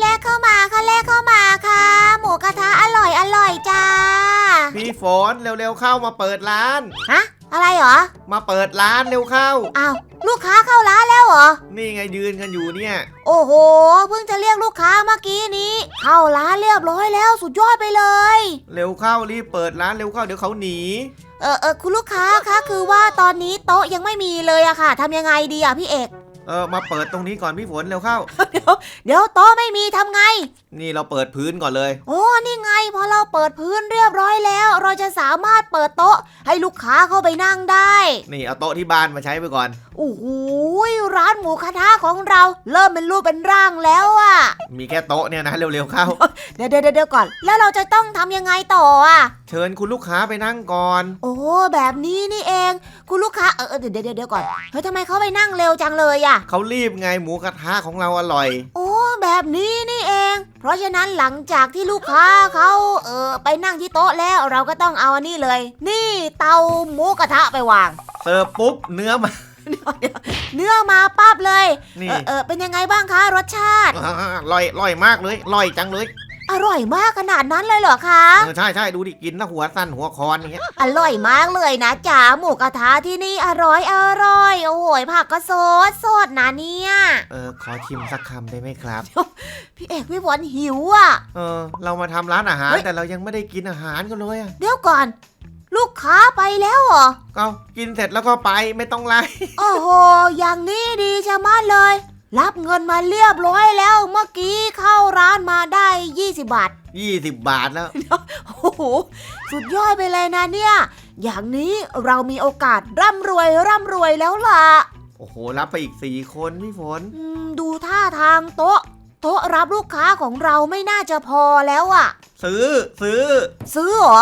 แลกเข้ามาค่ะแลกเข้ามาค่ะ หมูกระทะอร่อยอร่อยจ้า พี่ฝนเร็วๆเข้ามาเปิดร้าน ฮะ อะไรเหรอ มาเปิดร้านเร็วเข้า อ้าว ลูกค้าเข้าร้านแล้วเหรอ นี่ไงยืนกันอยู่เนี่ย โอ้โห เพิ่งจะเรียกลูกค้าเมื่อกี้นี้ เข้าร้านเรียบร้อยแล้วสุดยอดไปเลย เร็วเข้ารีบเปิดร้านเร็วเข้าเดี๋ยวเขาหนี เออเออคุณลูกค้าคะคือว่าตอนนี้โต๊ะยังไม่มีเลยอะค่ะทำยังไงดีอะพี่เอก เออมาเปิดตรงนี้ก่อนพี่ฝนเร็วเข้า เดี๋ยวเดี๋ยวโต๊ะไม่มีทำไงนี่เราเปิดพื้นก่อนเลย โอ้นี่ไงพอเราเปิดพื้นเรียบร้อยแล้ว เราจะสามารถเปิดโต๊ะให้ลูกค้าเข้าไปนั่งได้ นี่เอาโต๊ะที่บ้านมาใช้ไปก่อนโอ้โหร้านหมูกระทะของเราเริ่มเป็นรูปเป็นร่างแล้วอะมีแค่โต๊ะเนี่ยนะเร็วๆเข้า เดี๋ยวเดี๋ยวเดี๋ยวก่อน แล้วเราจะต้องทำยังไงต่ออะเชิญคุณลูกค้าไปนั่งก่อน โอ้แบบนี้นี่เอง คุณลูกค้าเออเออเดี๋ยวเดี๋ยวเดี๋ยวก่อนเฮ้ยทำไมเขาไปนั่งเร็วจังเลยอะเขารีบไงหมูกระทะของเราอร่อย โอ้แบบนี้นี่เอง เพราะฉะนั้นหลังจากที่ลูกค้าเขาเออไปนั่งที่โต๊ะแล้วเราก็ต้องเอาอันนี้เลย นี่เตาหมูกระทะไปวาง เสิร์ฟปุ๊บเนื้อมาเนื้อมาปั๊บเลยนี่ เออเออเป็นยังไงบ้างคะรสชาติ อ่าอร่อยอร่อยมากเลยอร่อยจังเลย อร่อยมากขนาดนั้นเลยเหรอคะ เออใช่ใช่ดูดิกินแล้วหัวสั้นหัวคอนอย่างเงี้ยอร่อยมากเลยนะจ๋าหมูกระทะที่นี่อร่อยอร่อย โอ้โหผักก็สดสดนะเนี่ย เออขอชิมสักคำได้ไหมครับ พี่เอกพี่ฝนหิวอะ เออ เรามาทำร้านอาหาร เฮ้ย แต่เรายังไม่ได้กินอาหารกันเลยอะเดี๋ยวก่อน ลูกค้าไปแล้วเหรอก็กินเสร็จแล้วก็ไปไม่ต้องไล่ โอ้โห อย่างนี้ดีชะมัดเลย รับเงินมาเรียบร้อยแล้วเมื่อกี้เข้าร้านมาได้ 20 บาท 20 บาทแล้ว โอ้โห สุดยอดไปเลยนะเนี่ย อย่างนี้เรามีโอกาสร่ำรวยร่ำรวยแล้วล่ะ โอ้โห รับไปอีก4คนพี่ฝนอืมดูท่าทางโต๊ะ โต๊ะรับลูกค้าของเราไม่น่าจะพอแล้วอะซื้อซื้อ ซื้อเหรอ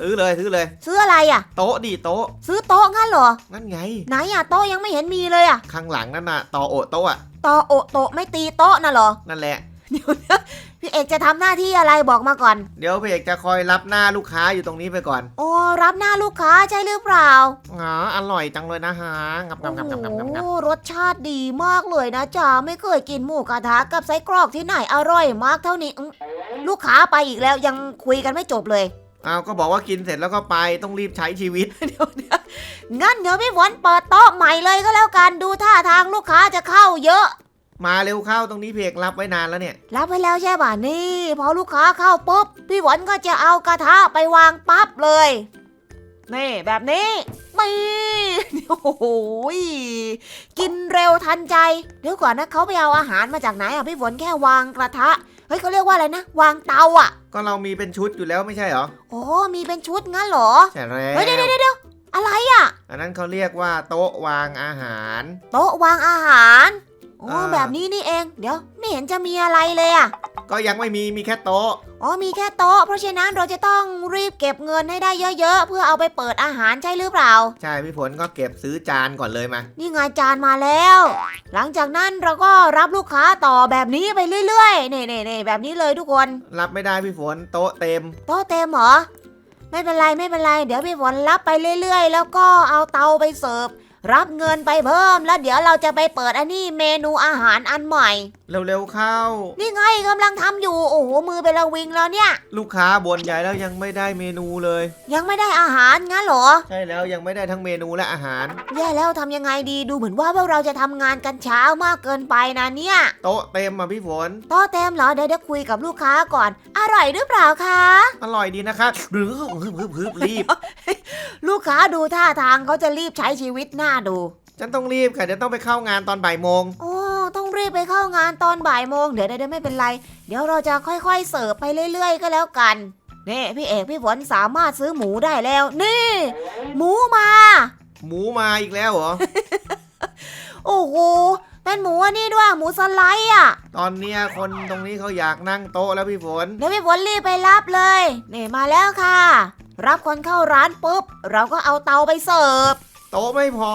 ซื้อเลยซื้อเลย ซื้ออะไรอะโต๊ะดิโต๊ะ ซื้อโต๊ะงั้นเหรอ นั่นไง ไหนอะโต๊ะยังไม่เห็นมีเลยอะข้างหลังนั่นน่ะต่อโอะโต๊ะอะ ต่อโอะโต๊ะไม่ตีโต๊ะน่ะเหรอ นั่นแหละ เดี๋ยวนะพี่เอกจะทำหน้าที่อะไรบอกมาก่อน เดี๋ยวพี่เอกจะคอยรับหน้าลูกค้าอยู่ตรงนี้ไปก่อนโอ้รับหน้าลูกค้าใช่หรือเปล่าอ๋ออร่อยจังเลยนะฮะงับงับงับงับงับงับงับโอ้รสชาติดีมากเลยนะจ๊ะไม่เคยกินหมูกระทะกับไส้กรอกที่ไหนอร่อยมากเท่านี้อื้อลูกค้าไปอีกแล้วยังคุยกันไม่จบเลย อ้าวก็บอกว่ากินเสร็จแล้วก็ไปต้องรีบใช้ชีวิต เดี๋ยวเดี๋ยว งั้นเดี๋ยวพี่ฝนเปิดโต๊ะใหม่เลยก็แล้วกันดูท่าทางลูกค้าจะเข้าเยอะ มาเร็วเข้าตรงนี้พี่เอกรับไว้นานแล้วเนี่ย รับไปแล้วใช่ป่ะนี่พอลูกค้าเข้าปุ๊บพี่ฝนก็จะเอากระทะไปวางปั๊บเลยนี่แบบนี้นี่โอ้โหกินเร็วทันใจ เดี๋ยวก่อนนะเขาไปเอาอาหารมาจากไหนอะพี่ฝนแค่วางกระทะ เฮ้ยเขาเรียกว่าอะไรนะ วางเตาอะ ก็เรามีเป็นชุดอยู่แล้วไม่ใช่เหรอ โอ้มีเป็นชุดงั้นเหรอ ใช่แล้วเฮ้ยเดี๋ยวเดี๋ยวเดี๋ยวอะไร อะอันนั้นเขาเรียกว่าโต๊ะวางอาหาร โต๊ะวางอาหารโอ้อ่าแบบนี้นี่เอง เดี๋ยวไม่เห็นจะมีอะไรเลยอะ ก็ยังไม่มีมีแค่โต๊ะ อ๋อมีแค่โต๊ะ เพราะฉะนั้นเราจะต้องรีบเก็บเงินให้ได้เยอะ ๆ เพื่อเอาไปเปิดอาหารใช่หรือเปล่า ใช่พี่ฝนก็เก็บซื้อจานก่อนเลยมา นี่ไงจานมาแล้ว หลังจากนั้นเราก็รับลูกค้าต่อแบบนี้ไปเรื่อยๆนี่ๆๆแบบนี้เลยทุกคน รับไม่ได้พี่ฝนโต๊ะเต็ม โต๊ะเต็มเหรอ ไม่เป็นไรไม่เป็นไร เดี๋ยวพี่ฝนรับไปเรื่อย ๆ แล้วก็เอาเตาไปเสิร์ฟ รับเงินไปเพิ่มแล้วเดี๋ยวเราจะไปเปิดอันนี้เมนูอาหารอันใหม่ เร็วๆเข้า นี่ไงกำลังทำอยู่ โอ้โห มือเป็นระวิงแล้วเนี่ย ลูกค้าบ่นใหญ่แล้วยังไม่ได้เมนูเลย ยังไม่ได้อาหารงั้นเหรอ ใช่แล้วยังไม่ได้ทั้งเมนูและอาหาร แย่แล้วทำยังไงดีดูเหมือนว่าพวกเราจะทำงานกันเช้ามากเกินไปนะเนี่ยโต๊ะเต็มอะพี่ฝน โต๊ะเต็มเหรอเดี๋ยวเดี๋ยวคุยกับลูกค้าก่อน อร่อยหรือเปล่าคะ อร่อยดีนะคะหรือฮึบฮึบฮึบรีบ ลูกค้าดูท่าทางเขาจะรีบใช้ชีวิตหน้าดู ฉันต้องรีบค่ะเดี๋ยวต้องไปเข้างานตอนบ่ายโมง โอ้ต้องรีบไปเข้างานตอนบ่ายโมงเดี๋ยวเดี๋ยวเดี๋ยวไม่เป็นไร เดี๋ยวเราจะค่อยๆเสิร์ฟไปเรื่อย ๆ ก็แล้วกันนี่พี่เอกพี่ฝนสามารถซื้อหมูได้แล้ว นี่ หมูมา หมูมาอีกแล้วเหรอ โอ้โหเป็นหมูอันนี้ด้วยหมูสไลด์อะ ตอนเนี้ยคนตรงนี้เขาอยากนั่งโต๊ะแล้วพี่ฝน เดี๋ยวพี่ฝนรีบไปรับเลย นี่มาแล้วค่ะ รับคนเข้าร้านปุ๊บ เราก็เอาเตาไปเสิร์ฟ โต๊ะไม่พอ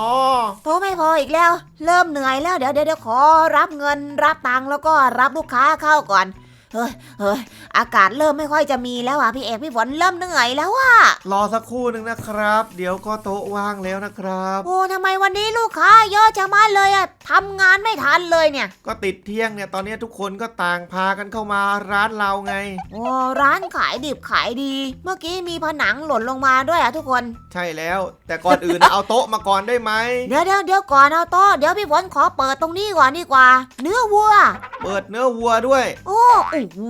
โตะไม่พออีกแล้ว เริ่มเหนื่อยแล้วเดี๋ยวเดี๋ยวเดี๋ยวขอรับเงินรับตังค์แล้วก็รับลูกค้าเข้าก่อน เฮ้ยเฮ้ยอากาศเริ่มไม่ค่อยจะมีแล้วอะพี่เอกพี่ฝนเริ่มเหนื่อยแล้วอะ รอสักครู่หนึ่งนะครับ เดี๋ยวก็โต๊ะว่างแล้วนะครับ โอ้ทำไมวันนี้ลูกค้าเยอะจะมากเลยอะทำงานไม่ทันเลยเนี่ย ก็ติดเที่ยงเนี่ยตอนนี้ทุกคนก็ต่างพากันเข้ามาร้านเราไง โอ้ร้านขายดิบขายดี เมื่อกี้มีผนังหล่นลงมาด้วยอะทุกคน ใช่แล้ว แต่ก่อนอื่นนะเอาโต๊ะมาก่อนได้ไหมเดี๋ยวเดี๋ยวเดี๋ยวก่อนเอาโต๊ะเดี๋ยวพี่ฝนขอเปิดตรงนี้ก่อนดีกว่า เนื้อวัว เปิดเนื้อวัวด้วย โอ้โอ้โห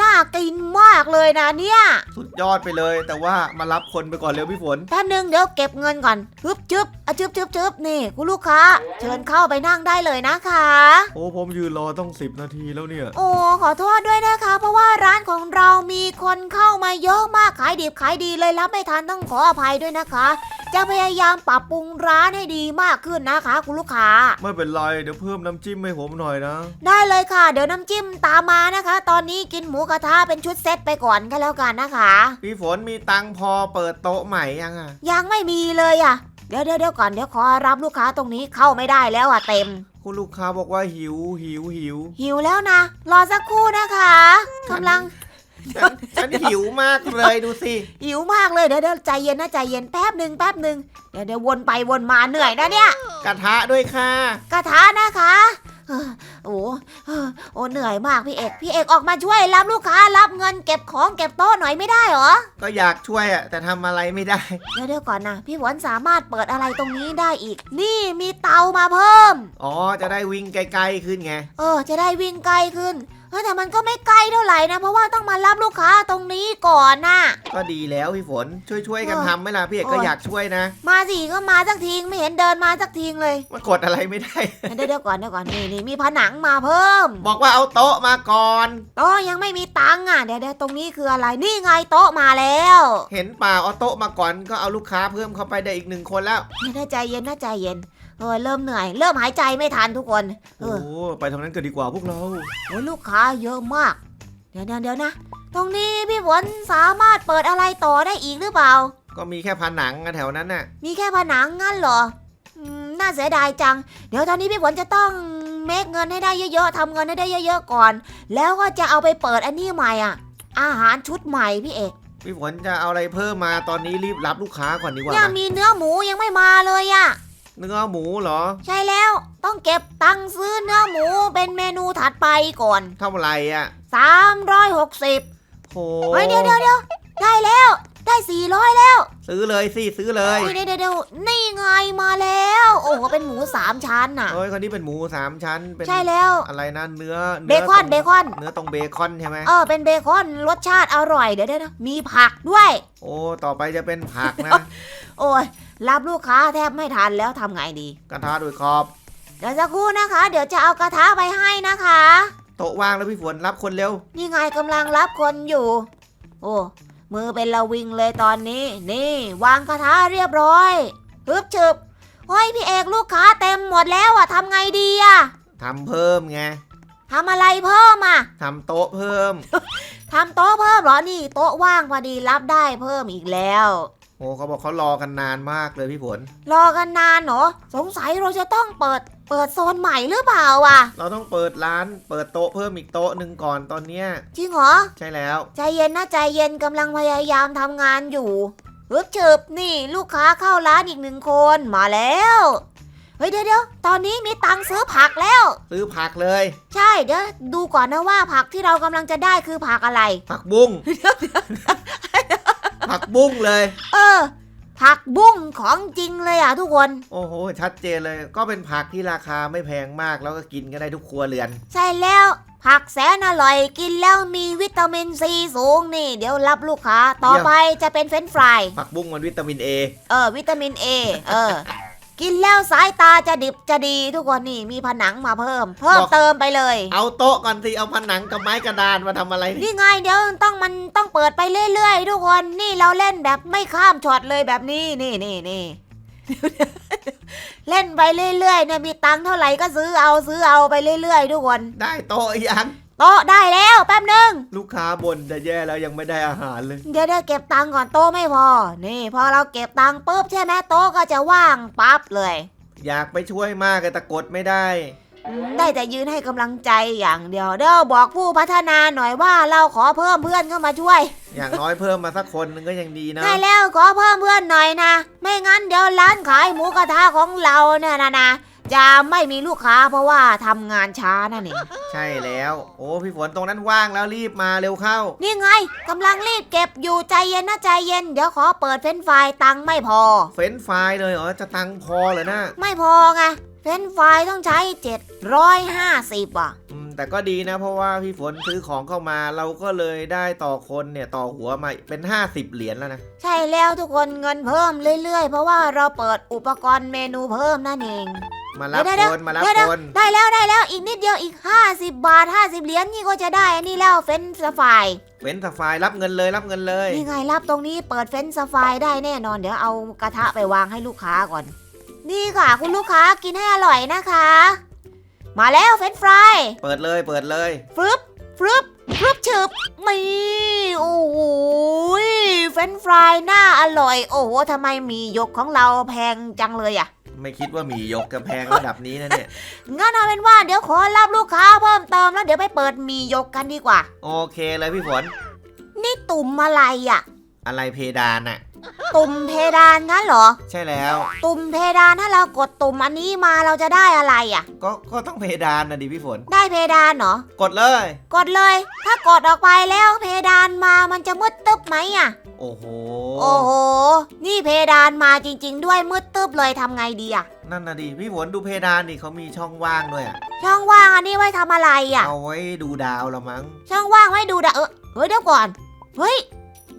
น่ากินมากเลยนะเนี่ย สุดยอดไปเลย แต่ว่ามารับคนไปก่อนเร็วพี่ฝน แป๊บนึงเดี๋ยวเก็บเงินก่อนฮึบจึบอะจึบจึบจึบนี่คุณลูกค้า เชิญเข้าไปนั่งได้เลยนะคะ โอ้ผมยืนรอต้องสิบนาทีแล้วเนี่ย โอ้ขอโทษด้วยนะคะ เพราะว่าร้านของเรามีคนเข้ามาเยอะมากขายดิบขายดีเลยรับไม่ทันต้องขออภัยด้วยนะคะ จะพยายามปรับปรุงร้านให้ดีมากขึ้นนะคะ คุณลูกค้า ไม่เป็นไร เดี๋ยวเพิ่มน้ำจิ้มให้ผมหน่อยนะ ได้เลยค่ะ เดี๋ยวน้ำจิ้มตามมานะคะ ตอนนี้กินหมูกระทะเป็นชุดเซตไปก่อนก็แล้วกันนะคะ พี่ฝนมีตังค์พอเปิดโต๊ะใหม่ยังอะ ยังไม่มีเลยอะ เดี๋ยวเดี๋ยวเดี๋ยวก่อนเดี๋ยวขอรับลูกค้าตรงนี้เข้าไม่ได้แล้วอะเต็ม คุณลูกค้าบอกว่าหิวหิวหิว หิวแล้วนะ รอสักครู่นะคะกำลังฉันฉันหิวมากเลยดูสิ หิวมากเลยเดี๋ยวเดี๋ยวใจเย็นนะใจเย็นแป๊บหนึ่งแป๊บหนึ่งเดี๋ยวเดี๋ยววนไปวนมาเหนื่อยนะเนี่ย กระทะด้วยค่ะ กระทะนะคะ เอ้อโอ้เอ้อโอ้เหนื่อยมากพี่เอกพี่เอกออกมาช่วยรับลูกค้ารับเงินเก็บของเก็บโต๊ะหน่อยไม่ได้เหรอ ก็อยากช่วยอะแต่ทำอะไรไม่ได้ เดี๋ยวเดี๋ยวก่อนนะ พี่หวนสามารถเปิดอะไรตรงนี้ได้อีก นี่มีเตามาเพิ่ม อ๋อ จะได้วิ่งไกลๆขึ้นไง เออ จะได้วิ่งไกลขึ้นเออแต่มันก็ไม่ไกลเท่าไหร่นะ เพราะว่าต้องมารับลูกค้าตรงนี้ก่อนน่ะ ก็ดีแล้วพี่ฝนช่วยๆกันเออทำไหมล่ะพี่เอกโอ้ก็ยอยากช่วยนะ มาสิก็มาสักทีไม่เห็นเดินมาสักทีเลย มันกดอะไรไม่ได้ เดี๋ยวเดี๋ยวก่อนเดี๋ยวก่อนนี่นี่มีผนังมาเพิ่มบอกว่าเอาโต๊ะมาก่อน โต๊ะยังไม่มีตังค์อะเดี๋ยวเดี๋ยวตรงนี้คืออะไรนี่ไงโต๊ะมาแล้วเห็นเปล่าเอาโต๊ะมาก่อนก็เอาลูกค้าเพิ่มเข้าไปได้อีกหนึ่งคนแล้วเดี๋ยวใจเย็นนะใจเย็น เออเริ่มเหนื่อย เริ่มหายใจไม่ทันทุกคน เอโอ้อไปทางนั้นก็ดีกว่าพวกเรา โอ้ยลูกค้าเยอะมาก เดี๋ยวเดี๋ยวเดี๋ยวนะ ตรงนี้พี่ฝนสามารถเปิดอะไรต่อได้อีกหรือเปล่า ก็มีแค่ผนังอะแถวนั้นน่ะ มีแค่ผนังงั้นเหรออืมน่าเสียดายจัง เดี๋ยวตอนนี้พี่ฝนจะต้องเมคเงินให้ได้เยอะๆทำเงินให้ได้เยอะๆก่อน แล้วก็จะเอาไปเปิดอันนี้ใหม่อะ อาหารชุดใหม่พี่เอกพี่ฝนจะเอาอะไรเพิ่มมาตอนนี้รีบรับลูกค้าก่อนดีกว่าเนี่ยนะมีเนื้อหมูยังไม่มาเลยอะ เนื้อหมูเหรอ ใช่แล้วต้องเก็บตังค์ซื้อเนื้อหมูเป็นเมนูถัดไปก่อน เท่าไหร่อะ360 โหเฮ้ยเดี๋ยวเดี๋ยวเดี๋ยวได้แล้ว ได้400แล้ว ซื้อเลยสิซื้อเลยเดี๋ยวเดี๋ยวเดี๋ยวนี่ไงมาแล้ว โอ้โหเป็นหมูสามชั้นน่ะเอ้ยคนนี้เป็นหมูสามชั้นเป็นใช่แล้วอะไรนะเนื้อเบคอนตรงเบคอน เนื้อตรงเบคอนใช่ไหมเออเป็นเบคอนรสชาติอร่อยเดี๋ยวเดี๋ยวนะมีผักด้วย โอ้ต่อไปจะเป็นผักนะ โอ้ยรับลูกค้าแทบไม่ทันแล้วทำไงดี กระทะด้วยขอบเดี๋ยวสักครู่นะคะ เดี๋ยวจะเอากระทะไปให้นะคะโต๊ะว่างแล้วพี่ฝนรับคนเร็ว นี่ไงกำลังรับคนอยู่ โอ้ มือเป็นระวิงเลยตอนนี้ นี่ วางกระทะเรียบร้อยฮึบฉึบเฮ้ยพี่เอกลูกค้าเต็มหมดแล้วอะทำไงดีอะทำเพิ่มไงทำอะไรเพิ่มอะทำโต๊ะเพิ่มทำโต๊ะเพิ่มเหรอนี่ โต๊ะว่างพอดีรับได้เพิ่มอีกแล้ว โอ้เขาบอกเขารอกันนานมากเลยพี่ฝนรอกันนานเหรอสงสัยเราจะต้องเปิดเปิดโซนใหม่หรือเปล่าอะเราต้องเปิดร้านเปิดโต๊ะเพิ่มอีกโต๊ะหนึ่งก่อนตอนเนี้ยจริงเหรอ ใช่แล้ว ใจเย็นนะใจเย็นกำลังพยายามทำงานอยู่ฮึบฉึบนี่ลูกค้าเข้าร้านอีกหนึ่งคนมาแล้ว เฮ้ยเดี๋ยวเดี๋ยวตอนนี้มีตังค์ซื้อผักแล้ว ซื้อผักเลย ใช่เดี๋ยวดูก่อนนะว่าผักที่เรากำลังจะได้คือผักอะไร ผักบุ้ง ผักบุ้งเลย เออ ผักบุ้งของจริงเลยอะทุกคน โอ้โห ชัดเจนเลย ก็เป็นผักที่ราคาไม่แพงมากแล้วก็กินกันได้ทุกครัวเรือน ใช่แล้ว ผักแสนอร่อยกินแล้วมีวิตามินซีสูงนี่ เดี๋ยวรับลูกค้า ต่อเยี่ยมไปจะเป็นเฟรนช์ฟราย ผักบุ้งมันวิตามินเอ เออ วิตามินเอ เออ กินแล้วสายตาจะดิบจะดีทุกคนนี่มีผนังมาเพิ่ม เพิ่มบอก เติมไปเลย เอาโต๊ะก่อนสิ เอาผนังกับไม้กระดานมาทำอะไรนี่นี่ไงเดี๋ยวต้องมันต้องเปิดไปเรื่อยๆ ทุกคนนี่เราเล่นแบบไม่ข้ามช็อตเลยแบบนี้นี่นี่นี่เล่นไปเรื่อยๆเนี่ยมีตังค์เท่าไหร่ก็ซื้อเอาซื้อเอาไปเรื่อยๆ ทุกคน ได้โต๊ะยัง โต๊ะได้แล้วแป๊บนึงลูกค้าบ่นจะแย่แล้วยังไม่ได้อาหารเลย เดี๋ยวเดี๋ยวเก็บตังค์ก่อนโต๊ะไม่พอ นี่ พอเราเก็บตังค์ปุ๊บใช่ไหมโต๊ะก็จะว่างปั๊บเลย อยากไปช่วยมากแต่กดไม่ได้ ได้แต่ยืนให้กำลังใจอย่างเดียว เดี๋ยวบอกผู้พัฒนาหน่อยว่าเราขอเพิ่มเพื่อนเข้ามาช่วย อย่างน้อยเพิ่มมาสักคนหนึงก็ยังดีนะ ได้แล้วขอเพิ่มเพื่อนหน่อยนะ ไม่งั้นเดี๋ยวร้านขายหมูกระทะของเราเนี่ยนะนะ จะไม่มีลูกค้าเพราะว่าทำงานช้านั่นเองใช่แล้ว โอ้พี่ฝนตรงนั้นว่างแล้วรีบมาเร็วเข้า นี่ไงกำลังรีบเก็บอยู่ใจเย็นนะใจเย็น เดี๋ยวขอเปิดเฟ้นไฟล์ตังค์ไม่พอ เฟ้นไฟล์เลยเหรอจะตังค์พอเหรอนะไม่พอไงเฟ้นไฟล์ต้องใช้ 750อะอืมแต่ก็ดีนะ เพราะว่าพี่ฝนซื้อของเข้ามาเราก็เลยได้ต่อคนเนี่ยต่อหัวมาเป็น 50 เหรียญแล้วนะ ใช่แล้วทุกคนเงินเพิ่มเรื่อยๆ เพราะว่าเราเปิดอุปกรณ์เมนูเพิ่มนั่นเอง มารับเดี๋ยวคนมารับเดี๋ยวเดี๋ยวคนได้แล้วได้แล้วอีกนิดเดียวอีก 50 บาท 50 เหรียญนี่ก็จะได้อันนี้แล้วเฟ้นสไฟล์เฟ้นไฟล์รับเงินเลยรับเงินเลย นี่ไงรับตรงนี้เปิดเฟ้นสไฟล์ได้แน่นอน เดี๋ยวเอากระทะไปวางให้ลูกค้าก่อน นี่ค่ะ คุณลูกค้ากินให้อร่อยนะคะ มาแล้วเฟ้นฟรายเปิดเลยเปิดเลย ฟรึบฟรึบฟรึบฉึบมีโอ้โหยเฟรนช์ฟรายน่าอร่อย โอ้โหทำไมหมียกของเราแพงจังเลยอะ ไม่คิดว่ามียกกระแพงระดับนี้นะเนี่ย งั้นเอาเป็นว่าเดี๋ยวขอรับลูกค้าเพิ่มเติมแล้วเดี๋ยวไปเปิดหมียกกันดีกว่า โอเคเลยพี่ฝน นี่ตุ่มอะไรอะอะไรเพดานอะตุ่มเพดานงั้นเหรอ ใช่แล้ว ตุ่มเพดานถ้าเรากดตุ่มอันนี้มาเราจะได้อะไรอะก็ก็ต้องเพดานนะดิพี่ฝน ได้เพดานเหรอ กดเลย กดเลย ถ้ากดออกไปแล้วเพดานมามันจะมืดตึ๊บไหมอะ โอ้โห โอ้โห นี่เพดานมาจริง ๆ ด้วยมืดตึ๊บเลยทำไงดีอะนั่นนะดิพี่ฝนดูเพดานดิเขามีช่องว่างด้วยอะช่องว่างอันนี้ไว้ทำอะไรอะเอาไว้ดูดาวละมั้ง ช่องว่างไว้ดูดะเออเฮ้ยเดี๋ยวก่อน เฮ้ย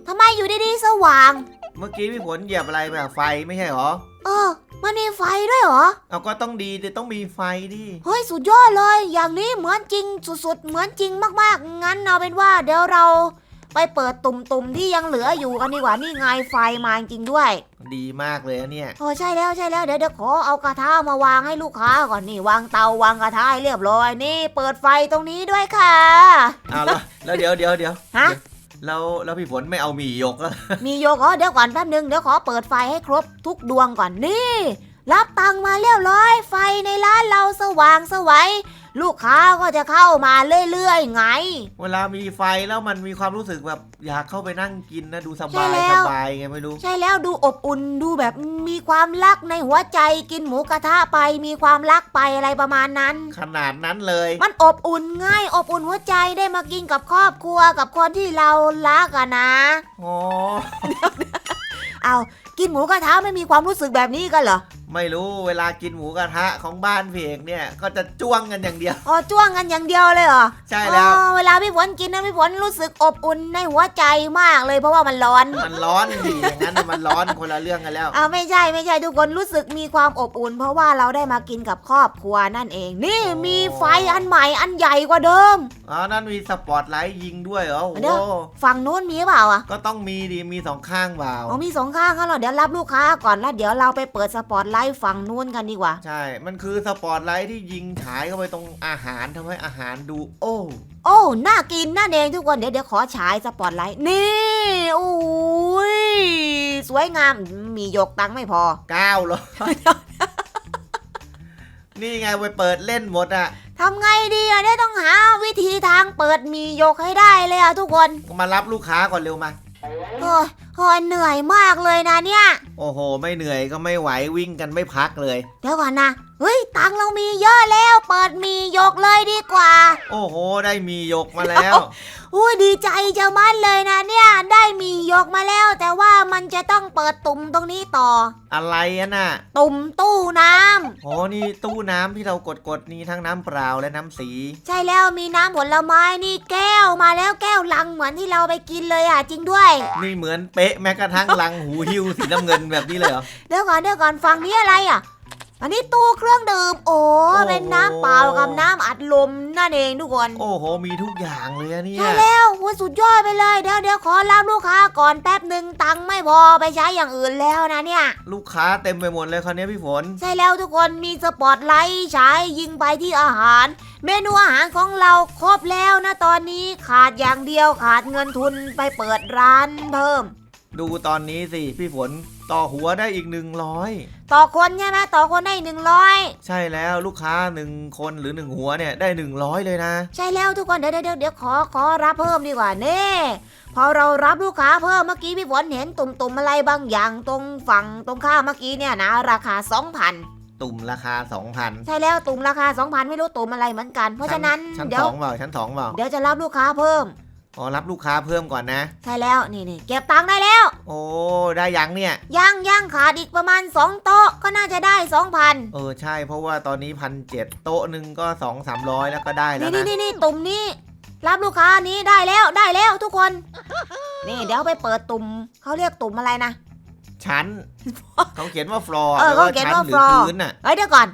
ทำไมอยู่ดีๆสว่าง เมื่อกี้พี่ฝนเหยียบอะไรแบบไฟไม่ใช่หรอ เออ มันมีไฟด้วยเหรอ เอาก็ต้องดีดิต้องมีไฟดิ เฮ้ยสุดยอดเลย อย่างนี้เหมือนจริงสุดๆ เหมือนจริงมากๆ งั้นเอาเป็นว่าเดี๋ยวเรา ไปเปิดตุ่มๆที่ยังเหลืออยู่กันดีกว่านี่ไงไฟมาจริงด้วยดีมากเลยอะเนี่ยโอ้ใช่แล้วใช่แล้วเดี๋ยวเดี๋ยวขอเอากระทะมาวางให้ลูกค้าก่อนนี่วางเตาวางกระทะให้เรียบร้อยนี่เปิดไฟตรงนี้ด้วยค่ะ เอาแล้วแล้วเดี๋ยวเดี๋ยวเดี๋ยวฮะ แล้วแล้วพี่ฝนไม่เอาหมียกอะมีโยกอ๋อเดี๋ยวก่อนแป๊บนึงเดี๋ยวขอเปิดไฟให้ครบทุกดวงก่อนนี่ รับตังค์มาเรียบร้อย ไฟในร้านเราสว่างสวัยลูกค้าก็จะเข้ามาเรื่อยๆไง เวลามีไฟแล้วมันมีความรู้สึกแบบอยากเข้าไปนั่งกินนะดูสใช่บายแล้สวบายไงไม่รู้ ใช่แล้วดูอบอุ่นดูแบบมีความรักในหัวใจกินหมูกระทะไปมีความรักไปอะไรประมาณนั้น ขนาดนั้นเลย มันอบอุ่นง่ายอบอุ่นหัวใจได้มากินกับครอบครัวกับคนที่เรารักอะนะอ๋อเอากินหมูกระทะไม่มีความรู้สึกแบบนี้กันเหรอ ไม่รู้เวลากินหมูกระทะของบ้านพี่เอกเนี่ย ก็จะจ้วงกันอย่างเดียว อ๋อจ้วงกันอย่างเดียวเลยเหรอใช่แล้ว อ๋อเวลาพี่ฝนกินนะพี่ฝนรู้สึกอบอุ่นในหัวใจมากเลยเพราะว่ามันร้อน มันร้อนดิอย่างนั้นน่ะมันร้อนคนละเรื่องกันแล้ว อ่าไม่ใช่ไม่ใช่ทุกคนรู้สึกมีความอบอุ่น เพราะว่าเราได้มากินกับครอบครัวนั่นเอง นี่มีไฟอันใหม่อันใหญ่กว่าเดิม อ๋อนั่นมีสปอตไลท์ยิงด้วยเหรอโอ้เดี๋โหยว ฝั่งนู้นมีเปล่าอะก็ต้องมีดิมีสองข้างเปล่าอ๋อมีสองข้างกันเหรอเดี๋ยวรับลูกค้าก่อนแล้วเดี๋ยวเราไปเปิดสปอตไลท์ฝั่งนู้นกันดีกว่า ใช่ มันคือสปอตไลท์ที่ยิงฉายเข้าไปตรงอาหารทำให้อาหารดู โอ้ โอ้น่ากินน่าเองทุกคนเดี๋ยวเดี๋ยวขอฉายสปอตไลท์นี่โอ้ยสวยงามมีหยกตังค์ไม่พอก้าวเหรอนี่ไงไปเปิดเล่นหมดอะทำไงดีอะเนี่ยต้องหาวิธีทางเปิดมีหยกให้ได้เลยอะทุกคน มารับลูกค้าก่อนเร็วมา โอ้ยโอ้ยเหนื่อยมากเลยนะเนี่ย โอ้โห ไม่เหนื่อยก็ไม่ไหววิ่งกันไม่พักเลย เดี๋ยวก่อนนะ เฮ้ย ตังค์เรามีเยอะแล้ว เปิดมีหยกเลยดีกว่า โอ้โห ได้มียกมาแล้ว อุ้ยดีใจจะมัดเลยนะเนี่ย ได้มีหยกมาแล้ว แต่ว่ามันจะต้องเปิดตุ่มตรงนี้ต่อ อะไรอะน่ะ ตุ่มตู้น้ำอ๋อนี่ตู้น้ำที่เรากดกดๆนี่ทั้งน้ำเปล่าและน้ำสี ใช่แล้วมีน้ำผลไม้นี่แก้วมาแล้วแก้วลังเหมือนที่เราไปกินเลยอะจริงด้วยนี่เหมือนเป๊ะแม้กระทั่งลังหูหิ้วสีน้ำเงินแบบนี้เลยเหรอ เดี๋ยวก่อนเดี๋ยวก่อนฟังนี้อะไรอะ อันนี้ตู้เครื่องดื่ม โอ้โอ้ เป็นน้ำเปล่ากับน้ำอัดลมนั่นเองทุกคน โอ้โห มีทุกอย่างเลยอะเนี่ย ใช่แล้วโอ้ยสุดยอดไปเลย เดี๋ยวเดี๋ยวขอรับลูกค้าก่อนแป๊บหนึ่งตังค์ไม่พอไปใช้อย่างอื่นแล้วนะเนี่ย ลูกค้าเต็มไปหมดเลยคราวนี้พี่ฝน ใช่แล้วทุกคนมีสปอตไลท์ฉายยิงไปที่อาหาร เมนูอาหารของเราครบแล้วนะตอนนี้ขาดอย่างเดียวขาดเงินทุนไปเปิดร้านเพิ่ม ดูตอนนี้สิพี่ฝนต่อหัวได้อีก 100 ต่อคนใช่ไหมต่อคนได้หนึ่งร้อยใช่แล้วลูกค้า 1 คนหรือ 1 หัวเนี่ยได้ 100 เลยนะ ใช่แล้วทุกคนเดี๋ยวเดี๋ยวเดี๋ยวขอขอรับเพิ่มดีกว่าเน่พอเรารับลูกค้าเพิ่มเมื่อกี้พี่ฝนเห็นตุ่มๆอะไรบางอย่างตรงฝั่งตรงข้ามเมื่อกี้เนี่ยนะ ราคา 2,000 ตุ่มราคา 2,000 ใช่แล้วตุ่มราคา 2,000 ไม่รู้ตุ่มอะไรเหมือนกัน เพราะฉะนั้นชั้นเดี๋ยวสองเปล่าชั้นสองเปล่าเดี๋ยวจะรับลูกค้าเพิ่ม อ๋อรับลูกค้าเพิ่มก่อนนะ ใช่แล้วนี่นี่เก็บตังค์ได้แล้ว โอ้ได้ยังเนี่ย ย่างย่างขาดอีกประมาณ 2 โต๊ะก็น่าจะได้ 2,000 เออใช่เพราะว่าตอนนี้พันเจ็ดโต๊ะหนึ่งก็สองสามร้อยแล้วก็ได้แล้วนี่นะนี่นี่ตุ่มนี้ รับลูกค้านี้ได้แล้วได้แล้วทุกคน นี่เดี๋ยวไปเปิดตุ่มเขาเรียกตุ่มอะไรนะ ชั้น เขาเขียนว่าฟลอร์เออเขาเขียนว่าหรือ floor พื้นน่ะเฮ้ยเดี๋ยวก่อน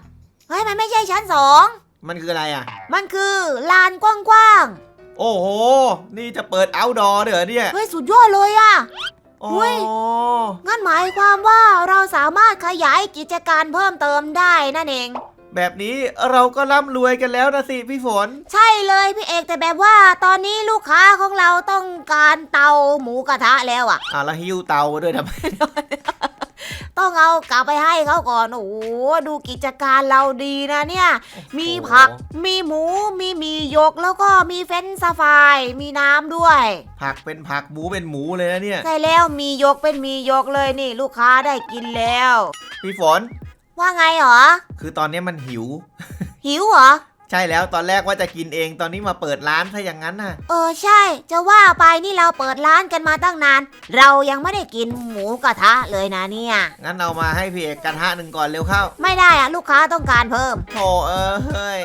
เฮ้ยมันไม่ใช่ชั้นสองมันคืออะไรอะ มันคือลานกว้างโอ้โห นี่จะเปิด outdoor เด้อเนี่ยๆเฮ้ย สุดยอดเลยอะโอ้เฮ้ยงั้นหมายความว่าเราสามารถขยายกิจการเพิ่มเติมได้นั่นเอง แบบนี้เราก็ร่ำรวยกันแล้วนะสิพี่ฝน ใช่เลยพี่เอกแต่แบบว่าตอนนี้ลูกค้าของเราต้องการเตาหมูกระทะแล้วอะอะแล้วหิ้วเตามาด้วยทำไม ต้องเอากลับไปให้เขาก่อน โอ้โหดูกิจการเราดีนะเนี่ย มีผักมีหมูมีหมีหยกแล้วก็มีเฟรนช์สฟรายมีน้ำด้วย ผักเป็นผักหมูเป็นหมูเลยนะเนี่ย ใช่แล้วมีหยกเป็นมีหยกเลยนี่ ลูกค้าได้กินแล้ว พี่ฝน ว่าไงเหรอ คือตอนนี้มันหิว หิวเหรอ ใช่แล้วตอนแรกว่าจะกินเองตอนนี้มาเปิดร้านถ้าอย่างนั้นน่ะ เออใช่ จะว่าไปนี่เราเปิดร้านกันมาตั้งนาน เรายังไม่ได้กินหมูกระทะเลยนะเนี่ย งั้นเอามาให้พี่เอกกระทะหนึ่งก่อนเร็วเข้า ไม่ได้อะลูกค้าต้องการเพิ่มโถเออเฮ้ย